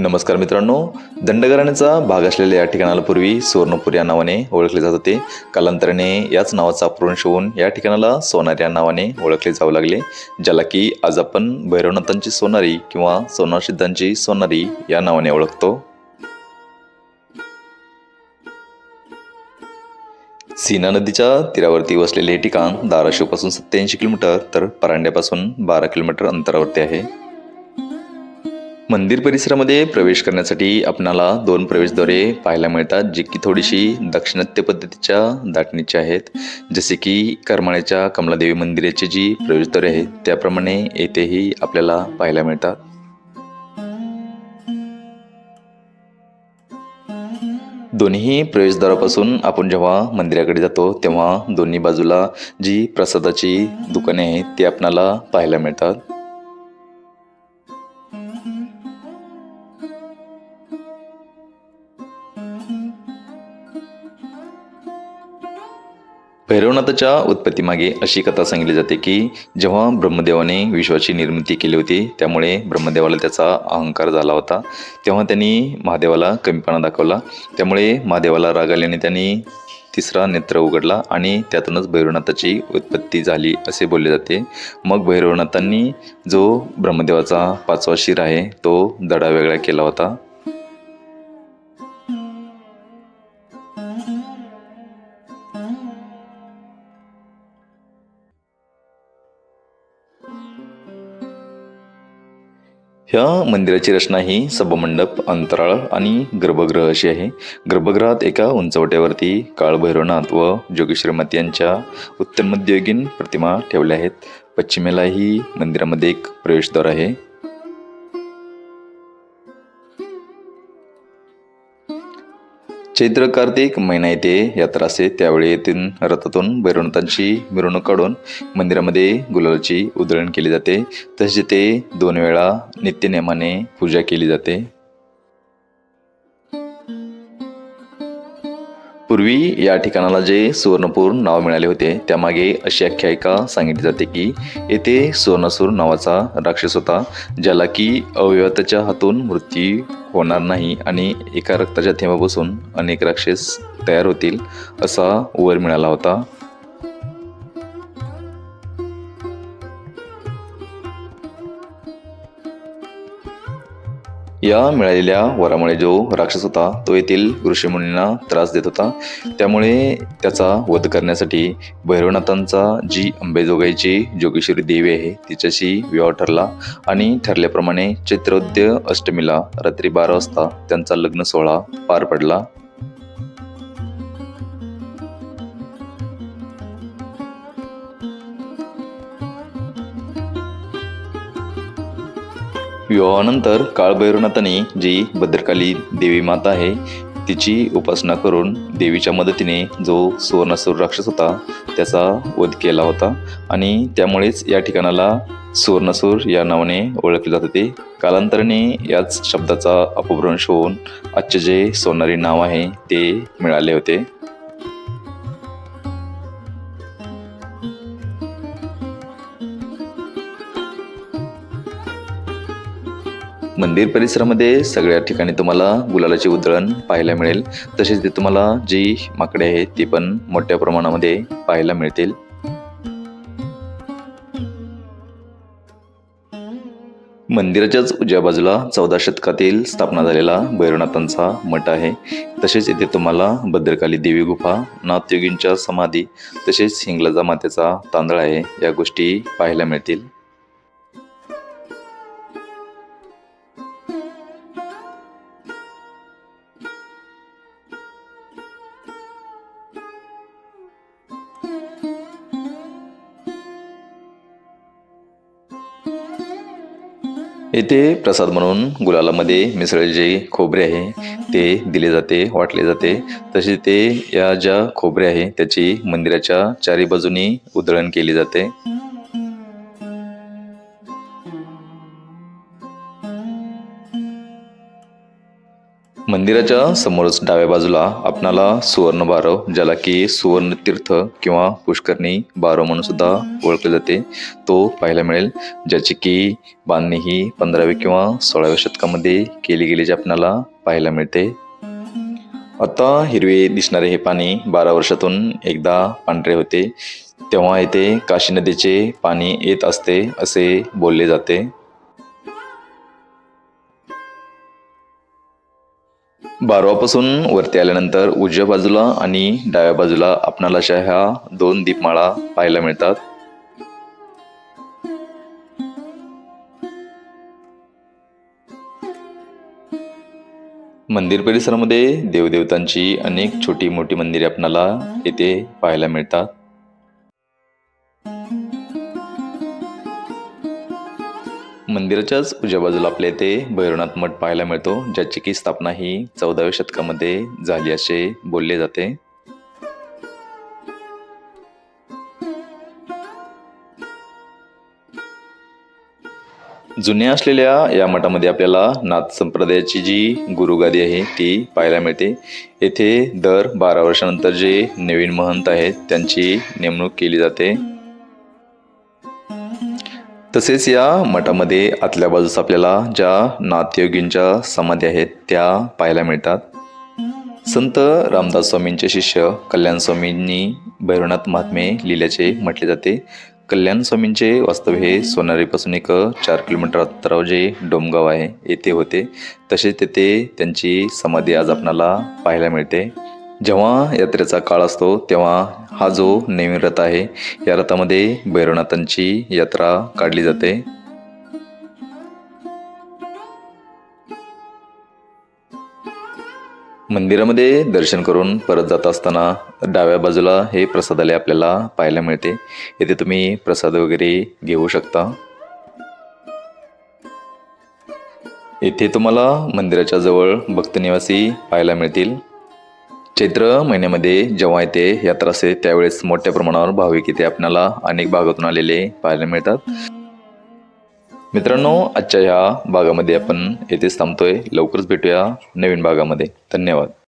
नमस्कार मित्रांनो दंडगराण्याचा भाग असलेल्या या ठिकाणाला पूर्वी सुवर्णपूर या नावाने ओळखले जात होते. कालांतराने याच नावाचा अपभ्रंश होऊन या ठिकाणाला सोनार या नावाने ओळखले जाऊ लागले ज्याला की आज आपण भैरवनाथांची सोनारी किंवा सोनार सिद्धांची सोनारी या नावाने ओळखतो. सीना नदीच्या तीरावरती वसलेले हे ठिकाण धाराशिवपासून सत्याऐंशी किलोमीटर तर परांड्यापासून बारा किलोमीटर अंतरावरती आहे. मंदिर परिसरामध्ये प्रवेश करण्यासाठी आपणाला दोन प्रवेशद्वारे पाहायला मिळतात जी की थोडीशी दाक्षिणात्य पद्धतीच्या दाटणीची आहेत. जसे की करमाळ्याच्या कमलादेवी मंदिराची जी प्रवेशद्वारे आहेत त्याप्रमाणे येथेही आपल्याला पाहायला मिळतात. दोन्ही प्रवेशद्वारापासून आपण जेव्हा मंदिराकडे जातो तेव्हा दोन्ही बाजूला जी प्रसादाची दुकाने आहेत ती आपणाला पाहायला मिळतात. भैरवनाथाच्या उत्पत्तीमागे अशी कथा सांगितली जाते की जेव्हा ब्रह्मदेवाने विश्वाची निर्मिती केली होती त्यामुळे ब्रह्मदेवाला त्याचा अहंकार झाला होता. तेव्हा त्यांनी महादेवाला कमीपणा दाखवला. त्यामुळे महादेवाला राग आल्याने त्यांनी तिसरा नेत्र उघडला आणि त्यातूनच भैरवनाथाची उत्पत्ती झाली असे बोलले जाते. मग भैरवनाथांनी जो ब्रह्मदेवाचा पाचवा शिर आहे तो दडा वेगळा केला होता. ह्या मंदिराची रचना ही सभामंडप अंतराळ आणि गर्भगृह अशी आहे. गर्भगृहात एका उंचवट्यावरती काळभैरवनाथ व जोगेश्वरी यांच्या उत्तरमध्ययुगीन प्रतिमा ठेवल्या आहेत. पश्चिमेलाही मंदिरामध्ये एक प्रवेशद्वार आहे. चैत्र कार्तिक महिना येते. यात्रा असते त्यावेळी येथील रथातून भैरवनाथांची मिरवणूक काढून मंदिरामध्ये गुलालाची उधळण केली जाते. तसेच ते दोन वेळा नित्यनेमाने पूजा केली जाते. पूर्वी या ठिकाणाला जे सुवर्णपूर नाव मिळाले होते त्यामागे अशी आख्यायिका सांगितली जाते की येथे सुवर्णसूर नावाचा राक्षस होता ज्याला की अवयवाच्या हातून मृत्यू होणार नाही आणि एका रक्ताच्या थेंबापासून अनेक राक्षस तयार होतील असा वर मिळाला होता. या मिळालेल्या वरामुळे जो राक्षस होता तो येथील ऋषीमुनींना त्रास देत होता. त्यामुळे त्याचा वध करण्यासाठी भैरवनाथांचा जी अंबेजोगाईची जोगेश्वरी देवी आहे तिच्याशी विवाह ठरला आणि ठरल्याप्रमाणे चैत्रोद्य अष्टमीला रात्री बारा वाजता त्यांचा लग्न सोहळा पार पडला. विवाहानंतर काळभैरवनाथाने जी भद्रकाली देवी माता आहे तिची उपासना करून देवीच्या मदतीने जो सुवर्णासूर राक्षस होता त्याचा वध केला होता आणि त्यामुळेच या ठिकाणाला सुवर्णासूर या नावाने ओळखले जात. होते कालांतराने याच शब्दाचा अपभ्रंश होऊन आजचे जे सोनारी नाव आहे ते मिळाले होते. मंदिर परिसरामध्ये सगळ्या ठिकाणी तुम्हाला गुलालाची उधळण पाहायला मिळेल. तसेच ते तुम्हाला जी माकडे आहेत ती पण मोठ्या प्रमाणामध्ये पाहायला मिळतील. मंदिराच्याच उजव्या बाजूला चौदा शतकातील स्थापना झालेला भैरवनाथांचा मठ आहे. तसेच येथे तुम्हाला भद्रकाली देवी गुफा नाथयोगींच्या समाधी तसेच हिंगलाजा मातेचा तांदळ आहे. या गोष्टी पाहायला मिळतील. येथे प्रसाद म्हणून गुलालामध्ये मिसळलेले जे खोबरे आहे. ते दिले जाते वाटले जाते. तसे ते या ज्या खोबरे आहे त्याची मंदिराच्या चारी बाजूनी उधळण केली जाते. मंदिराच्या समोरच डाव्या बाजूला आपणाला सुवर्ण बारव ज्याला की सुवर्ण तीर्थ किंवा पुष्करणी बारव म्हणून सुद्धा ओळखले जाते. तो पाहायला मिळेल ज्याची की बांधणी ही पंधराव्या किंवा सोळाव्या शतकामध्ये केली गेल्याचे आपणाला पाहायला मिळते. आता हिरवे दिसणारे हे पाणी बारा वर्षातून एकदा पांढरे होते. तेव्हा येथे काशी नदीचे पाणी येत असते असे बोलले जाते. बारवापासून वरती आल्यानंतर उजव्या बाजूला आणि डाव्या बाजूला आपणाला अशा ह्या दोन दीपमाळा पाहायला मिळतात. मंदिर परिसरामध्ये देवदेवतांची अनेक छोटी मोठी मंदिरे आपणाला येथे पाहायला मिळतात. मंदिराच्याच उजव्या बाजूला आपल्या इथे भैरवनाथ मठ पाहायला मिळतो ज्याची की स्थापना ही चौदाव्या शतकामध्ये झाली असे बोलले जाते. जुन्या असलेल्या या मठामध्ये आपल्याला नाथ संप्रदायाची जी गुरुगादी आहे ती पाहायला मिळते. येथे दर बारा वर्षानंतर जे नवीन महंत आहेत त्यांची नेमणूक केली जाते. तसेच या मठामध्ये आतल्या बाजूस आपल्याला ज्या नाथयोगींच्या समाधी आहेत त्या पाहायला मिळतात. संत रामदास स्वामींचे शिष्य कल्याण स्वामींनी भैरवनाथ महात्मे लिहिल्याचे म्हटले जाते. कल्याण स्वामींचे वास्तव हे सोनारीपासून एक चार किलोमीटर अंतरावर जे डोमगाव आहे येथे होते. तसेच तेथे त्यांची समाधी आज आपणाला पाहायला मिळते. जेव्हा यात्रेचा काळ असतो तेव्हा हा जो नेहमी रथ आहे या रथामध्ये भैरवनाथांची यात्रा काढली जाते. मंदिरामध्ये दर्शन करून परत जात असताना डाव्या बाजूला हे प्रसादालय आपल्याला पाहायला मिळते. येथे तुम्ही प्रसाद वगैरे घेऊ शकता. येथे तुम्हाला मंदिराच्या जवळ भक्तनिवासी पाहायला मिळतील. चैत्र महिन्यामध्ये जेव्हा येते यात्रा असते त्यावेळेस मोठ्या प्रमाणावर भाविक इथे आपल्याला अनेक भागातून आलेले पाहायला मिळतात. मित्रांनो आजच्या ह्या भागामध्ये आपण येथेच थांबतोय. लवकरच भेटूया नवीन भागामध्ये. धन्यवाद.